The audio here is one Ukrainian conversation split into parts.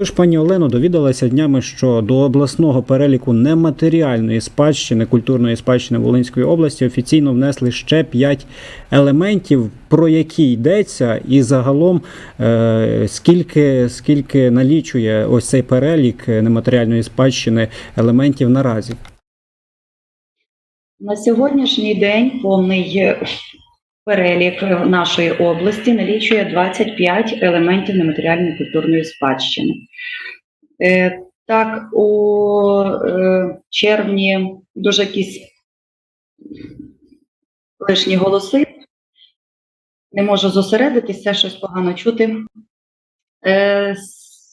Тож пані Олено довідалася днями, що до обласного переліку нематеріальної спадщини культурної спадщини Волинської області офіційно внесли ще п'ять елементів, про які йдеться, і загалом е, скільки, скільки налічує ось цей перелік нематеріальної спадщини елементів наразі. На сьогоднішній день повний е, перелік нашої області налічує 25 елементів нематеріальної культурної спадщини. Е, Так, у е, червні дуже якісь лишні голоси. Не можу зосередитися, щось погано чути.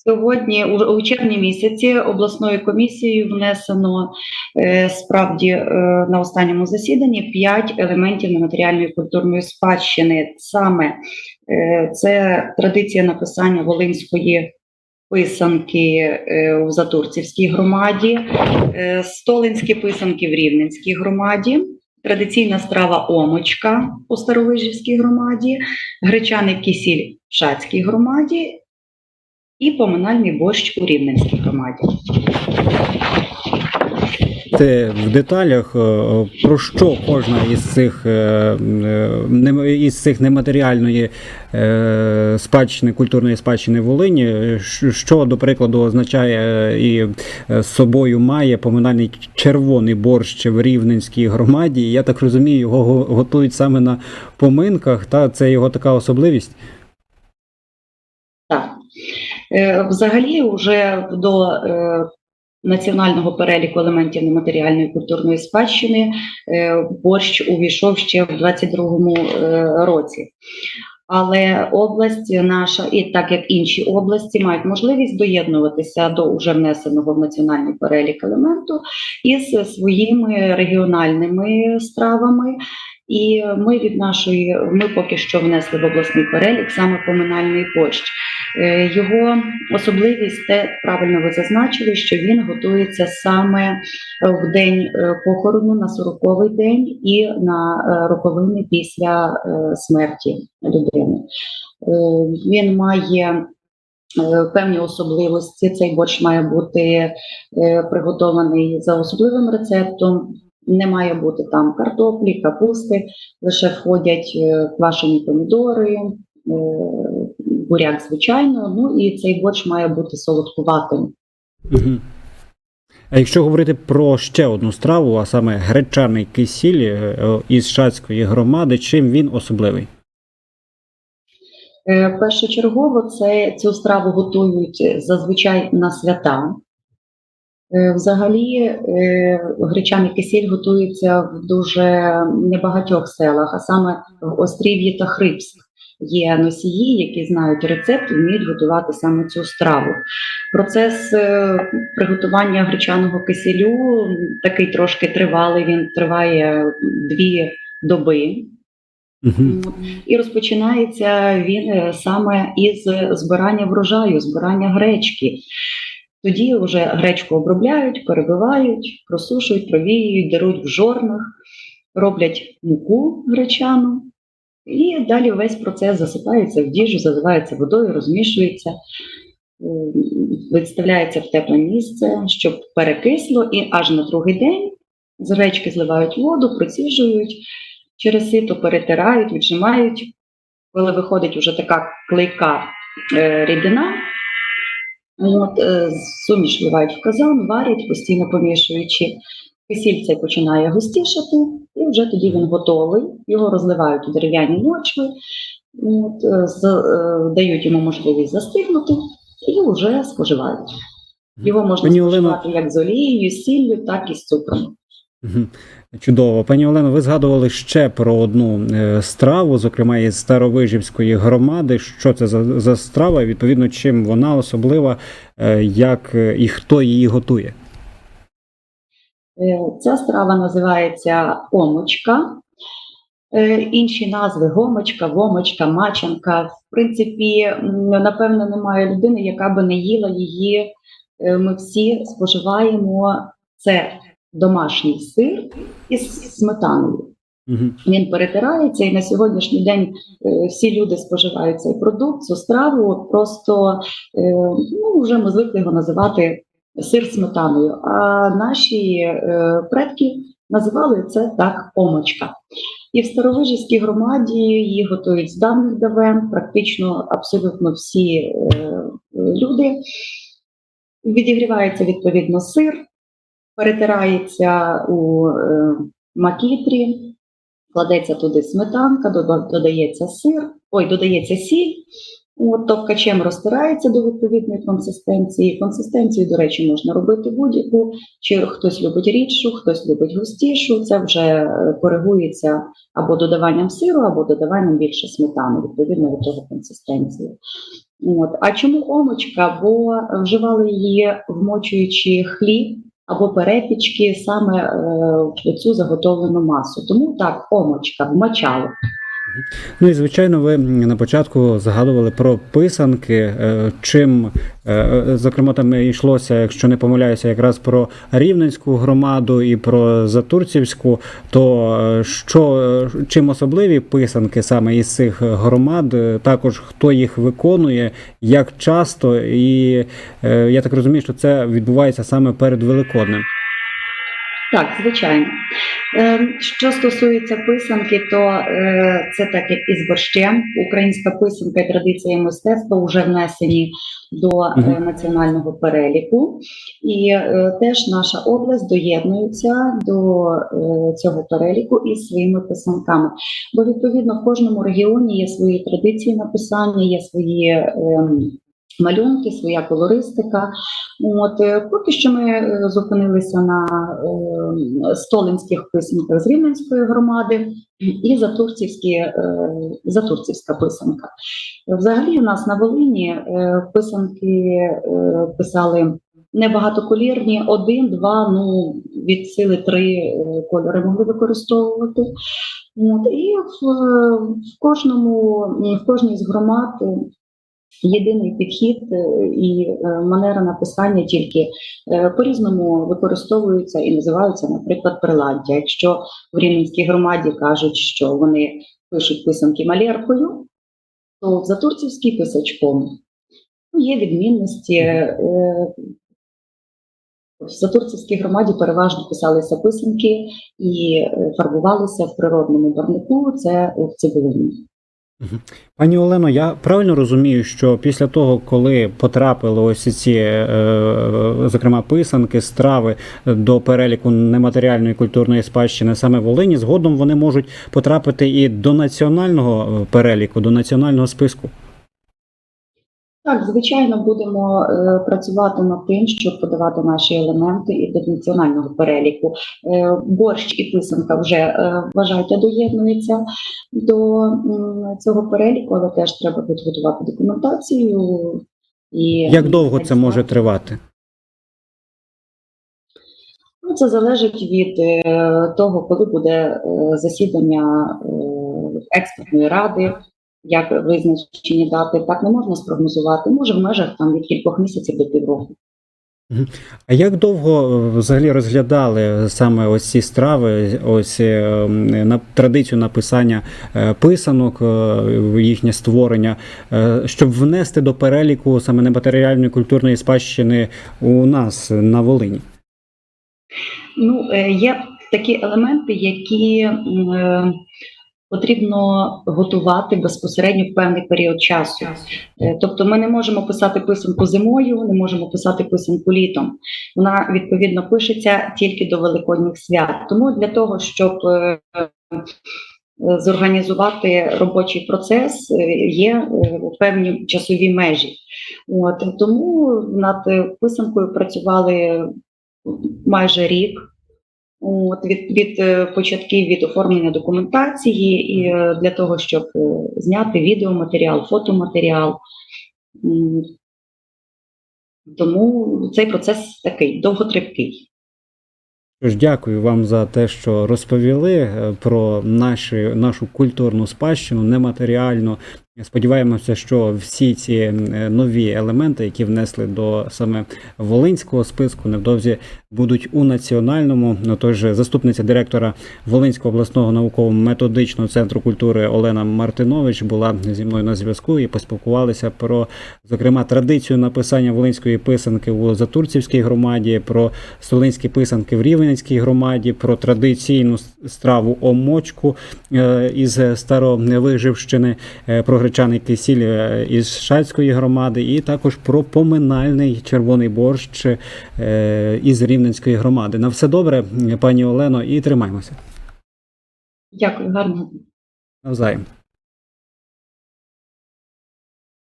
Сьогодні, у, червні місяці, обласною комісією внесено Е, Справді е, на останньому засіданні п'ять елементів нематеріальної культурної спадщини. Саме е, це традиція написання волинської писанки у Затурцівській громаді, столинські писанки в Рівненській громаді. Традиційна страва омочка у Старовижівській громаді, гречаний кисіль в Шацькій громаді і поминальний борщ у Рівненській громаді. Те в деталях е, про що кожна із цих е, е, із цих нематеріальної спадщини культурної спадщини Волині, що- до прикладу означає і з собою має поминальний червоний борщ в Рівненській громаді. Я так розумію, його готують саме на поминках. Та це його така особливість. Так. Е, Взагалі, вже до е, національного переліку елементів нематеріальної культурної спадщини е, борщ увійшов ще в 22-му е, році. Але область наша, і так як інші області, мають можливість доєднуватися до уже внесеного в національний перелік елементу із своїми регіональними стравами. І ми від нашої, ми поки що внесли в обласний перелік саме поминальний борщ. Е, Його особливість, те правильно ви зазначили, що він готується саме е, в день е, похорону на 40-й день і на роковини після смерті людини. Він має певні особливості. Цей борщ має бути приготований за особливим рецептом. Не має бути там картоплі, капусти, лише входять квашені помідори, буряк, звичайно. Ну і цей борщ має бути солодкуватим. Угу. А якщо говорити про ще одну страву, а саме гречаний кисіль е, із Шацької громади, чим він особливий? Е, Першочергово це цю страву готують зазвичай на свята. Е, Взагалі, е, гречаний кисіль готується в дуже небагатьох селах, а саме в Острів'ї та Хрипськ. Є носії, які знають рецепт і вміють готувати саме цю страву. Процес е, приготування гречаного кисілю м, такий трошки тривалий. Він триває дві доби. Угу. І розпочинається він е, саме із збирання врожаю, збирання гречки. Тоді вже гречку обробляють, перебивають, просушують, провіюють, деруть в жорнах, роблять муку гречану, і далі весь процес засипається в діжу, заливається водою, розмішується, е, відставляється в тепле місце, щоб перекисло, і аж на другий день з гречки зливають воду, проціжують, через сито перетирають, віджимають. Коли виходить вже така клейка е, рідина, е, суміш вливають в казан, варять, постійно помішуючи. Кисіль цей починає густішати, і вже тоді він готовий. Його розливають у дерев'яні мочви, от, е, з, е, дають йому можливість застигнути і вже споживають. Його можна Пані споживати як з олією, сіллю, так і з цукром. Чудово. Пані Олено, ви згадували ще про одну е, страву, зокрема із Старовижівської громади. Що це за, за страва? Відповідно, чим вона особлива, як і хто її готує? Е, Ця страва називається омочка. Е, Інші назви гомочка, вомочка, мачанка. В принципі, напевно, немає людини, яка би не їла її. Е, Ми всі споживаємо це домашній сир із сметаною. Мгм. Він перетирається, і на сьогоднішній день всі люди споживають цей продукт, цю страву. Просто ну, вже ми звикли його називати сир сметаною. А наші е, предки називали це так омочка. І в Старовижівській громаді її готують з давніх давен, практично абсолютно всі е, люди. Відігрівається відповідно сир, перетирається у е, макітрі, кладеться туди сметанка, додається сир, ой, додається сіль. От, товкачем розтирається до відповідної консистенції. Консистенцію, до речі, можна робити будь-яку. Чи хтось любить рідшу, хтось любить густішу. Це вже е, коригується або додаванням сиру, або додаванням більше сметани, відповідно від того консистенції. От. А чому омочка? Бо вживали її вмочуючи хліб або перепічки саме е, в цю заготовлену масу. Тому так, омочка, вмочало. Ну і звичайно, ви на початку згадували про писанки. е, Чим, е, зокрема, там йшлося, якщо не помиляюся, якраз про Рівненську громаду і про Затурцівську. То е, що чим особливі писанки саме із цих громад? Також хто їх виконує, як часто, і я так розумію, що це відбувається саме перед Великоднем. Так, звичайно. Е, Що стосується писанки, то е, це так як із борщем. Українська писанка і традиція мистецтва вже внесені до е, національного переліку. І е, теж наша область доєднується до цього переліку із своїми писанками. Бо відповідно в кожному регіоні є свої традиції написання, є свої. Малюнки, своя колористика. От е, поки що ми е, зупинилися на е, столинських писанках з Рівненської громади і затурцівські, е, затурцівська писанка. Взагалі, у нас на Волині е, писанки е, писали небагатоколірні, один, два, ну від сили три е, кольори могли використовувати. От, і в, в кожному в кожній з громад. Єдиний підхід е, і е, манера написання тільки е, по-різному використовуються і називаються, наприклад, приладдя. Якщо в Рівненській громаді кажуть, що вони пишуть писанки маляркою, то в Затурцівській писачком Ну, є відмінності. В Затурцівській громаді переважно писалися писанки і фарбувалися в природному барнику, це в цибулині. Пані Олено, я правильно розумію, що після того, коли потрапили ось ці, е, зокрема, писанки, страви до переліку нематеріальної культурної спадщини саме Волині, згодом вони можуть потрапити і до національного е, переліку, до національного списку. Так, звичайно, будемо е, працювати над тим, щоб подавати наші елементи і до національного переліку. Е, борщ і писанка вже е, вважайте доєднуються до м, цього переліку, але теж треба підготувати документацію. І Як довго це може тривати? Ну, це залежить від е, того, коли буде е, засідання е, експертної ради, як визначені дати. Так не можна спрогнозувати. Може в межах там від кількох місяців до півроку. А як довго е, взагалі розглядали саме ось ці страви, ось е, на традицію написання е, писанок, їхнє створення, щоб внести до переліку саме нематеріальної культурної спадщини у нас на Волині? Ну, є такі елементи, які потрібно готувати безпосередньо в певний період часу. Е, Тобто ми не можемо писати писанку зимою, не можемо писати писанку літом. Вона відповідно пишеться тільки до великодніх свят. Тому для того, щоб е, е, зорганізувати робочий процес, є певні часові межі. От тому над писанкою працювали майже рік. От, від, від е, початків від оформлення документації і е, для того, щоб е, зняти відеоматеріал, фотоматеріал. Тому цей процес такий довготривкий. Тож дякую вам за те, що розповіли про наші, нашу культурну спадщину, нематеріальну, Сподіваємося, що всі ці е, нові елементи, які внесли до саме волинського списку, невдовзі будуть у національному. Тож заступниця директора Волинського обласного науково-методичного центру культури Олена Мартинович була зі мною на зв'язку і поспілкувалися про, зокрема, традицію написання волинської писанки у Затурцівській громаді, про столинські писанки в Рівненській громаді, про традиційну страву омочку е, із Старовиживщини, е, про гречаний кисіль е, із Шацької громади, і також про поминальний червоний борщ е, із Рівненської громади. На все добре, пані Олено, і тримаймося Дякую, гарно. навзаєм.